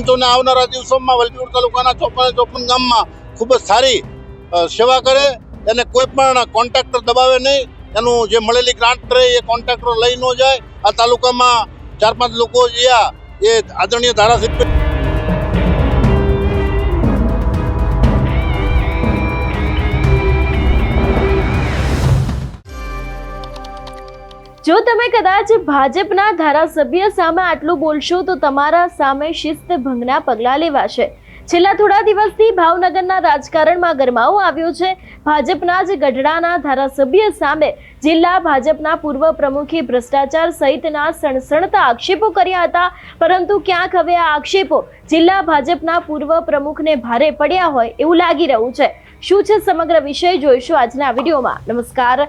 સરપંચોને આવનારા દિવસોમાં વલભીપુર તાલુકાના ચોપન ચોપન ગામમાં ખૂબ જ સારી સેવા કરે એને કોઈ પણ કોન્ટ્રાક્ટર દબાવે નહીં. એનું જે મળેલી ગ્રાન્ટ રહે એ કોન્ટ્રાક્ટર લઈ ન જાય. આ તાલુકામાં ચાર પાંચ લોકો જ્યાં એ આદરણીય ધારાસભ્ય જો તમે કદાચ ભાજપના ધારાસભ્ય સામે આટલું બોલશો, તો તમારા સામે શિસ્ત ભંગના પગલાં લેવાશે. છેલ્લા થોડા દિવસથી ભાવનગરના રાજકારણમાં ગરમાવો આવ્યો છે. ભાજપના જ ગઢડાના ધારાસભ્ય સામે જિલ્લા ભાજપના પૂર્વ પ્રમુખે ભ્રષ્ટાચાર સહિતના સણસણતા આક્ષેપો કર્યા હતા. પરંતુ ક્યાંક હવે આ આક્ષેપો જિલ્લા ભાજપના પૂર્વ પ્રમુખને ભારે પડ્યા હોય એવું લાગી રહ્યું છે. શું છે સમગ્ર વિષય, જોઈશું આજના વિડીયોમાં. નમસ્કાર.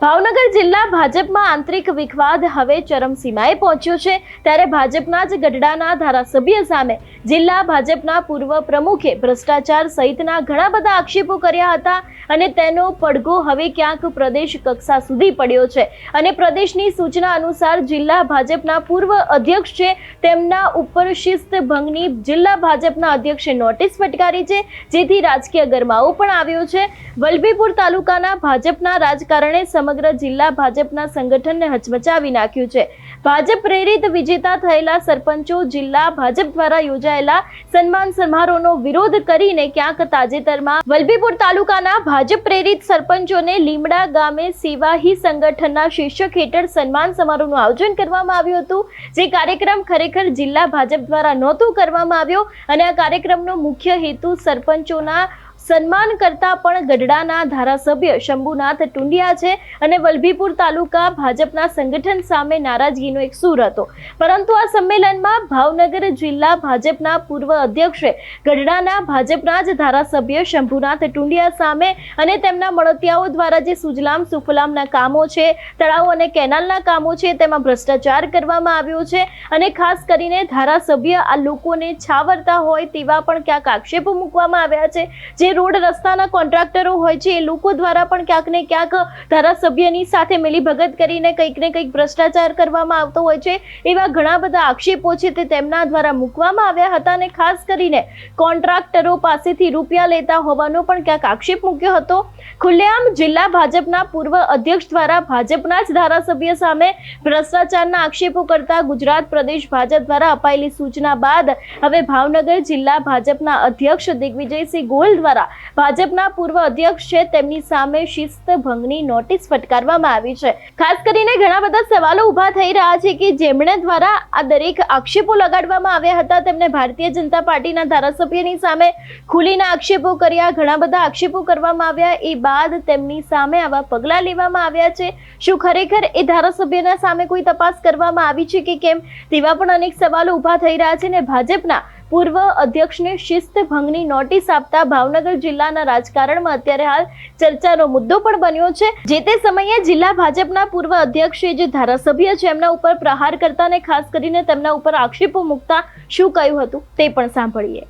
ભાવનગર જિલ્લા ભાજપમાં આંતરિક વિખવાદ હવે ચરમસીમાએ પહોંચ્યો છે. ત્યારે ભાજપના જ ગઢડાના ધારાસભ્ય સામે જિલ્લા ભાજપના પૂર્વ પ્રમુખે ભ્રષ્ટાચાર સહિતના ઘણા બધા આક્ષેપો કર્યા હતા અને તેનો પડઘો હવે ક્યાંક પ્રદેશ કક્ષા સુધી પડ્યો છે. અને પ્રદેશની સૂચના અનુસાર જિલ્લા ભાજપના પૂર્વ અધ્યક્ષ છે. તેમના ઉપર શિસ્ત ભંગની જિલ્લા ભાજપના અધ્યક્ષે નોટિસ ફટકારી છે. જેથી રાજકીય ગરમાવો પણ આવ્યો છે. વલભીપુર તાલુકાના ભાજપના રાજકારણે સમગ્ર જિલ્લા ભાજપના સંગઠનને હચમચાવી નાખ્યું છે. ભાજપ પ્રેરિત વિજેતા થયેલા સરપંચો જિલ્લા ભાજપ દ્વારા યોજાયેલા સન્માન સમારોહનો વિરોધ કરીને ક્યાંક તાજેતરમાં વલભીપુર તાલુકાના ભાજપ પ્રેરિત સરપંચોને લીમડા ગામે સેવાહી સંગઠનના શીર્ષક હેઠળ સન્માન સમારોહનું આયોજન કરવામાં આવ્યું હતું. જે કાર્યક્રમ ખરેખર જિલ્લા ભાજપ દ્વારા નહોતું કરવામાં આવ્યો અને આ કાર્યક્રમનો મુખ્ય હેતુ સરપંચોના સન્માન કરતા પણ ગઢડાના ધારાસભ્ય શંભુનાથ ટુંડિયા છે અને વલભીપુર તાલુકા ભાજપના સંગઠન સામે નારાજગીનો એક સૂર હતો. પરંતુ આ સંમેલનમાં ભાવનગર જિલ્લા ભાજપના પૂર્વ અધ્યક્ષે ગઢડાના ભાજપના જ ધારાસભ્ય શંભુનાથ ટુંડિયા સામે અને તેમના મળતિયાઓ દ્વારા જે સુજલામ સુફલામના કામો છે, તળાવો અને કેનાલના કામો છે, તેમાં ભ્રષ્ટાચાર કરવામાં આવ્યો છે અને ખાસ કરીને ધારાસભ્ય આ લોકોને છાવરતા હોય તેવા પણ ક્યાંક આક્ષેપો મૂકવામાં આવ્યા છે, જે રોડ રસ્તાના કોન્ટ્રાક્ટરો હોય છે, એ લોકો દ્વારા પણ ક્યાંક ને ક્યાંક ધારાસભ્યની સાથે મિલીભગત કરીને કંઈક ને કંઈક ભ્રષ્ટાચાર કરવામાં આવતો હોય છે. એવા ઘણા બધા આક્ષેપો છે તે તેમના દ્વારા મૂકવામાં આવ્યા હતા અને ખાસ કરીને કોન્ટ્રાક્ટરો પાસેથી રૂપિયા લેતા હોવાનો પણ ક્યાંક આક્ષેપ મૂક્યો હતો. ખુલ્લેઆમ જિલ્લા ભાજપના પૂર્વ અધ્યક્ષ દ્વારા ભાજપના જ ધારાસભ્ય સામે ભ્રષ્ટાચારના આક્ષેપો કરતા ગુજરાત પ્રદેશ ભાજપ દ્વારા અપાયેલી સૂચના બાદ હવે ભાવનગર જિલ્લા ભાજપના અધ્યક્ષ દિગ્વિજયસિંહ ગોહિલ દ્વારા ભાજપના પૂર્વ અધ્યક્ષ છે, તેમની સામે શિસ્ત ભંગની નોટિસ ફટકારવામાં આવી છે. ખાસ કરીને ઘણા બધા સવાલો ઊભા થઈ રહ્યા છે કે જેમણે દ્વારા આ દરેક આક્ષેપો લગાડવામાં આવ્યા હતા, તેમને ભારતીય જનતા પાર્ટીના ધારાસભ્યની સામે ખુલીના આક્ષેપો કર્યા, ઘણા બધા આક્ષેપો કરવામાં આવ્યા. એ બાદ તેમની સામે આવા પગલાં લેવામાં આવ્યા છે. શું ખરેખર એ ધારાસભ્યના સામે કોઈ તપાસ કરવામાં આવી છે કે કેમ? તેવા પણ અનેક સવાલો ઊભા થઈ રહ્યા છે ને ભાજપના પૂર્વ અધ્યક્ષને શિસ્ત ભંગની નોટિસ આપતા ભાવનગર જિલ્લાના રાજકારણમાં અત્યારે હાલ ચર્ચાનો મુદ્દો પણ બન્યો છે. જે તે સમયે જિલ્લા ભાજપના પૂર્વ અધ્યક્ષે જે ધારાસભ્ય છે એમના ઉપર પ્રહાર કરતા ને ખાસ કરીને તેમના ઉપર આક્ષેપો મૂકતા શું કહ્યું હતું તે પણ સાંભળીએ.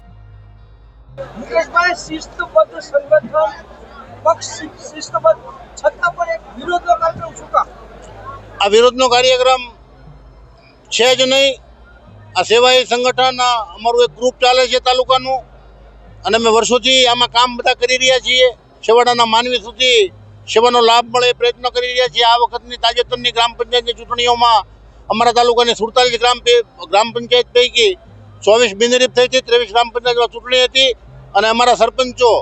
મુકેશભાઈ શિસ્તબદ્ધ સંગઠન પક્ષ શિસ્તબદ્ધ છતાં પણ એક વિરોધનો કાર્યક્રમ શું આ વિરોધનો કાર્યક્રમ છે જ નહીં. આ સેવાય સંગઠન અમારું એક ગ્રુપ ચાલે છે તાલુકાનું. અને અમે વર્ષોથી આમાં કામ બધા કરી રહ્યા છીએ. છેવાડાના માનવી સુધી સેવાનો લાભ મળે પ્રયત્ન કરી રહ્યા છીએ. આ વખતની તાજેતરની ગ્રામ પંચાયતની ચૂંટણીઓમાં અમારા તાલુકાની સુડતાલીસ ગ્રામ ગ્રામ પંચાયત પૈકી ચોવીસ બિનરીફ થઈ હતી, ત્રેવીસ ગ્રામ પંચાયતમાં ચૂંટણી હતી. અને અમારા સરપંચો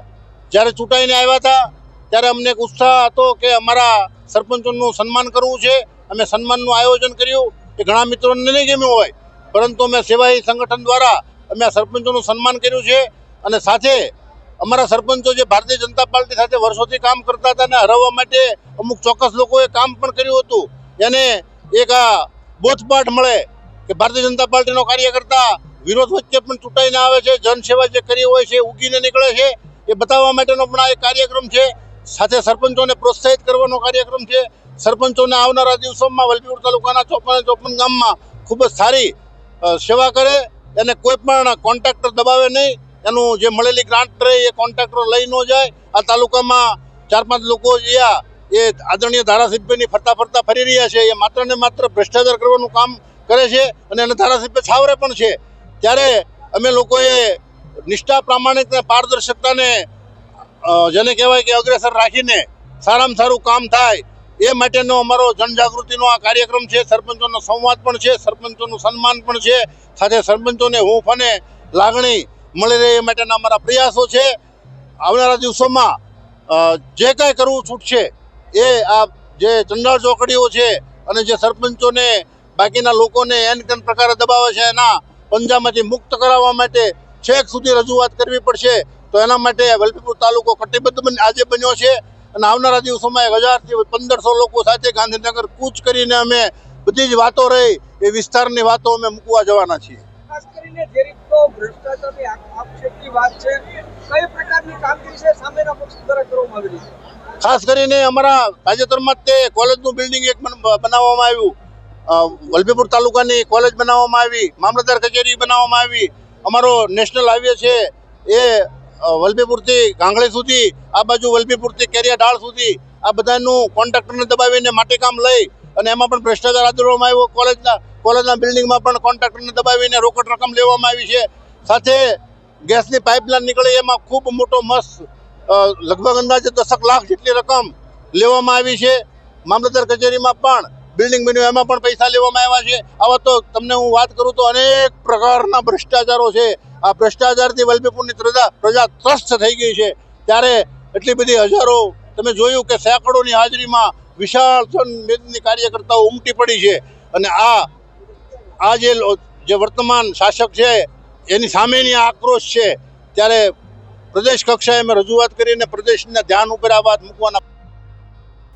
જ્યારે ચૂંટાઈને આવ્યા હતા, ત્યારે અમને એક ઉત્સાહ હતો કે અમારા સરપંચોનું સન્માન કરવું છે. અમે સન્માનનું આયોજન કર્યું. એ ઘણા મિત્રોને નહીં ગમ્યું હોય. પરંતુ અમે સેવાય સંગઠન દ્વારા અમે આ સરપંચોનું સન્માન કર્યું છે અને સાથે અમારા સરપંચો જે ભારતીય જનતા પાર્ટી સાથે વર્ષોથી કામ કરતા હતા અને હરાવવા માટે અમુક ચોક્કસ લોકોએ કામ પણ કર્યું હતું. એને એક આ બોધપાઠ મળે કે ભારતીય જનતા પાર્ટીનો કાર્યકર્તા વિરોધ વચ્ચે પણ ચૂંટાઈને આવે છે, જનસેવા જે કરી હોય છે ઉગીને નીકળે છે. એ બતાવવા માટેનો પણ આ એક કાર્યક્રમ છે. સાથે સરપંચોને પ્રોત્સાહિત કરવાનો કાર્યક્રમ છે. સરપંચોને આવનારા દિવસોમાં વલભીપુર તાલુકાના ચોપન ચોપન ગામમાં ખૂબ જ સારી સેવા કરે, એને કોઈ પણ કોન્ટ્રાક્ટર દબાવે નહીં. એનું જે મળેલી ગ્રાન્ટ રહે, એ કોન્ટ્રાક્ટર લઈ ન જાય. આ તાલુકામાં ચાર પાંચ લોકો જ્યાં એ આદરણીય ધારાસભ્યની ફરતા ફરતા ફરી રહ્યા છે, એ માત્ર ને માત્ર ભ્રષ્ટાચાર કરવાનું કામ કરે છે અને એને ધારાસભ્ય છાવરે પણ છે. ત્યારે અમે લોકોએ નિષ્ઠા પ્રામાણિકતા પારદર્શકતાને જેને કહેવાય કે અગ્રેસર રાખીને સારામાં સારું કામ થાય એ માટેનો અમારો જનજાગૃતિનો આ કાર્યક્રમ છે, સરપંચોનો સંવાદ પણ છે, સરપંચોનું સન્માન પણ છે. સાથે સરપંચોને હૂંફ અને લાગણી મળી રહે એ માટેના અમારા પ્રયાસો છે. આવનારા દિવસોમાં જે કાંઈ કરવું છૂટશે એ આ જે ચંડાળ ચોકડીઓ છે અને જે સરપંચોને બાકીના લોકોને એન કેન પ્રકારે દબાવે છે એના પંજામાંથી મુક્ત કરાવવા માટે છેક સુધી રજૂઆત કરવી પડશે. તો એના માટે વલભીપુર તાલુકો કટિબદ્ધ આજે બન્યો છે. અને આવનારા દિવસોમાં એક હજારથી પંદરસો લોકો સાથે ગાંધીનગર કૂચ કરીને અમે બધી જ વાતો રહી એ વિસ્તારની વાતો અમે મૂકવા જવાના છીએ. ખાસ કરીને જે રીતનો ભ્રષ્ટાચારની આક્ષેપની વાત છે કઈ પ્રકારની કામગીરી છે સામેના પક્ષ દ્વારા કરવામાં આવી રહી છે? ખાસ કરીને અમારા તાજેતરમાં જ તે કોલેજનું બિલ્ડિંગ એક બનાવવામાં આવ્યું. વલભીપુર તાલુકાની કોલેજ બનાવવામાં આવી મામલતદાર કચેરી બનાવવામાં આવી. અમારો નેશનલ હાઈવે છે એ વલભીપુરથી ગાંગળી સુધી, આ બાજુ વલભીપુરથી કેરિયા ઢાળ સુધી, આ બધાનું કોન્ટ્રાક્ટરને દબાવીને માટીકામ લઈ અને એમાં પણ ભ્રષ્ટાચાર આદરવામાં આવ્યો. કોલેજના કોલેજના બિલ્ડિંગમાં પણ કોન્ટ્રાક્ટરને દબાવીને રોકડ રકમ લેવામાં આવી છે. સાથે ગેસની પાઇપલાઇન નીકળી, એમાં ખૂબ મોટો મસ્ત લગભગ અંદાજે દસક લાખ જેટલી રકમ લેવામાં આવી છે. મામલતદાર કચેરીમાં પણ, બિલ્ડિંગ બન્યું, એમાં પણ પૈસા લેવામાં આવ્યા છે. આવા તો તમને હું વાત કરું તો અનેક પ્રકારના ભ્રષ્ટાચારો છે. આ ભ્રષ્ટાચારથી વલભીપુરની પ્રજા પ્રજા ત્રસ્ત થઈ ગઈ છે. ત્યારે એટલી બધી હજારો, તમે જોયું કે સેંકડોની હાજરીમાં વિશાળ જનમેદની કાર્યકર્તાઓ ઉમટી પડી છે. અને આ આ જે જે વર્તમાન શાસક છે, એની સામેની આક્રોશ છે. ત્યારે પ્રદેશ કક્ષાએ અમે રજૂઆત કરીને પ્રદેશના ધ્યાન ઉપર આ વાત મૂકવાના